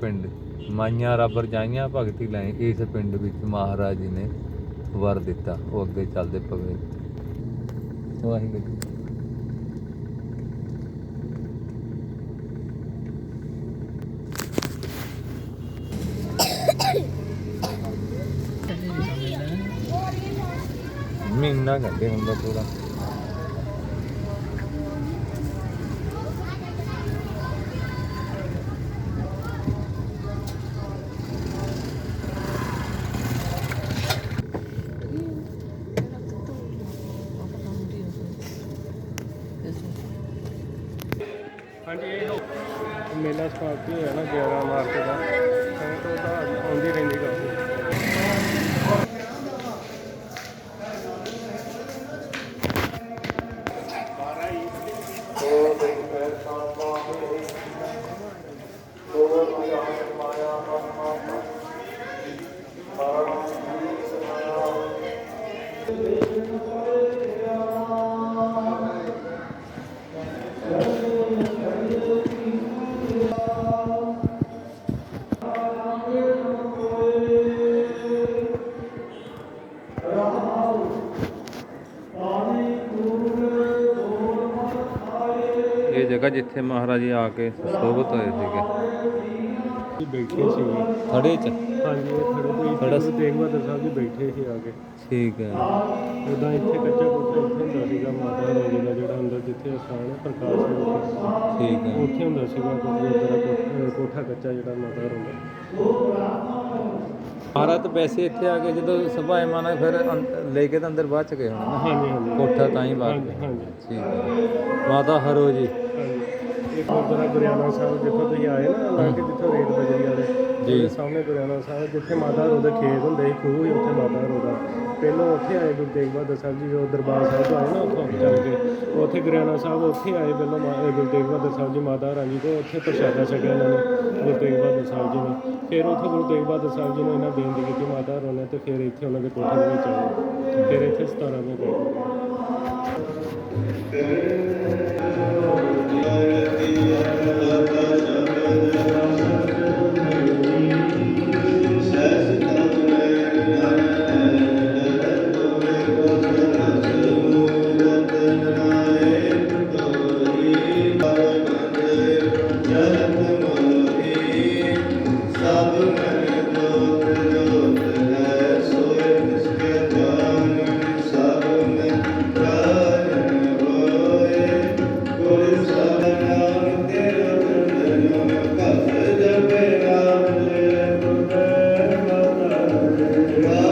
ਪਿੰਡ। ਮਾਈਆਂ ਰੱਬ ਰਜਾਈਆਂ ਭਗਤੀ ਲੈ ਇਸ ਪਿੰਡ ਵਿੱਚ ਮਹਾਰਾਜ ਜੀ ਨੇ ਵਰ ਦਿੱਤਾ। ਉਹ ਅੱਗੇ ਚੱਲਦੇ ਪਵੇ। ਵਾਹਿਗੁਰੂ ਮਹੀਨਾ ਘੰਟੇ ਹੁੰਦਾ ਪੂਰਾ। ਹਾਂਜੀ, ਇਹ ਮੇਲਾ ਸਟਾਰਟ ਹੋਇਆ ਨਾ 11 ਮਾਰਚ ਦਾ। ਤਾਂ ਤੋਂ ਤਾਂ ਆਉਂਦੀ ਰਹਿੰਦੀ ਕਾਫੀ ਇਹ ਜਗ੍ਹਾ ਜਿੱਥੇ ਮਹਾਰਾਜ ਜੀ ਆ ਕੇ ਸੋਭਤ ਹੋਏ ਸੀਗੇ। ਬੈਠੇ ਸੀ। ਥੜੇ ਚ? ਹਾਂਜੀ ਤੇਗ ਬਹਾਦਰ ਸਾਹਿਬ ਜੀ ਬੈਠੇ ਸੀ ਆ ਕੇ। ਠੀਕ ਹੈ। ਉਦਾਂ ਇੱਥੇ ਕੱਚਾ ਕੋਠਾ ਇੱਥੇ ਹੁੰਦਾ ਸੀਗਾ ਮਾਤਾ ਰਾਣੀ ਦਾ ਜਿਹੜਾ ਅੰਦਰ ਜਿੱਥੇ ਅਸਥਾਨ ਹੈ ਪ੍ਰਕਾਸ਼ ਹੈ ਠੀਕ ਹੈ। ਉੱਥੇ ਹੁੰਦਾ ਸੀਗਾ ਗੁਰਦੁਆਰਾ ਕੋਠਾ ਕੱਚਾ ਜਿਹੜਾ ਮਾਤਾ ਰਾਣੀ ਦਾ। ਮਹਾਰਾਜ ਤਾਂ ਵੈਸੇ ਇੱਥੇ ਆ ਕੇ ਜਦੋਂ ਸੁਭਾਇਮਾਨ ਫਿਰ ਅੰ- ਲੈ ਕੇ ਤਾਂ ਅੰਦਰ ਬਾਅਦ ਚ ਗਏ ਹੋਣੇ ਹਾਂਜੀ ਹਾਂਜੀ। ਕੋਠਾ ਤਾਂ ਹੀ ਬਾਅਦ ਹਾਂਜੀ ਹਾਂਜੀ। ਠੀਕ ਹੈ। ਮਾਤਾ ਹਰੋ ਜੀ। ਇਹ ਗੁਰਦੁਆਰਾ ਗੁਰਿਆਣਾ ਸਾਹਿਬ ਜਿੱਥੋਂ ਤੁਸੀਂ ਆਏ ਨਾ ਲਾ ਕੇ ਜਿੱਥੋਂ ਰੇਤ ਬਜਰੀ ਵਾਲੇ ਜੀ। ਸਾਹਮਣੇ ਗੁਰਿਆਣਾ ਸਾਹਿਬ ਜਿੱਥੇ ਮਾਤਾ ਰੋ ਦੇ ਖੇਤ ਹੁੰਦੇ ਸੀ ਖੂਹ ਹੀ ਉੱਥੇ ਮਾਤਾ ਰੋ ਦਾ। ਪਹਿਲਾਂ ਉੱਥੇ ਆਏ ਗੁਰੂ ਤੇਗ ਬਹਾਦਰ ਸਾਹਿਬ ਜੀ ਜਦੋਂ ਦਰਬਾਰ ਸਾਹਿਬ ਤੋਂ ਆਏ ਨਾ ਉੱਥੋਂ ਚੱਲ ਕੇ। ਉੱਥੇ ਗੁਰਿਆਣਾ ਸਾਹਿਬ ਉੱਥੇ ਆਏ ਪਹਿਲਾਂ ਗੁਰੂ ਤੇਗ ਬਹਾਦਰ ਸਾਹਿਬ ਜੀ ਮਾਤਾ ਰਾਣੀ ਤੋਂ ਉੱਥੇ ਪ੍ਰਸ਼ਾਦਾ ਛਕਿਆ ਇਹਨਾਂ ਨੇ ਗੁਰੂ ਤੇਗ ਬਹਾਦਰ ਸਾਹਿਬ ਜੀ ਨੇ। ਫਿਰ ਉੱਥੋਂ ਗੁਰੂ ਤੇਗ ਬਹਾਦਰ ਸਾਹਿਬ ਜੀ ਨੇ ਇਹਨਾਂ ਬੇਨਤੀ ਕੀਤੀ ਮਾਤਾ ਰੋ ਨੇ ਤੇ ਫਿਰ ਇੱਥੇ ਉਹਨਾਂ ਦੇ ਕੋਠੇ ਦੇ ਵਿੱਚ ਆਏ। ਫਿਰ ਇੱਥੇ 17 ਦੇ ਗਏ। Amen.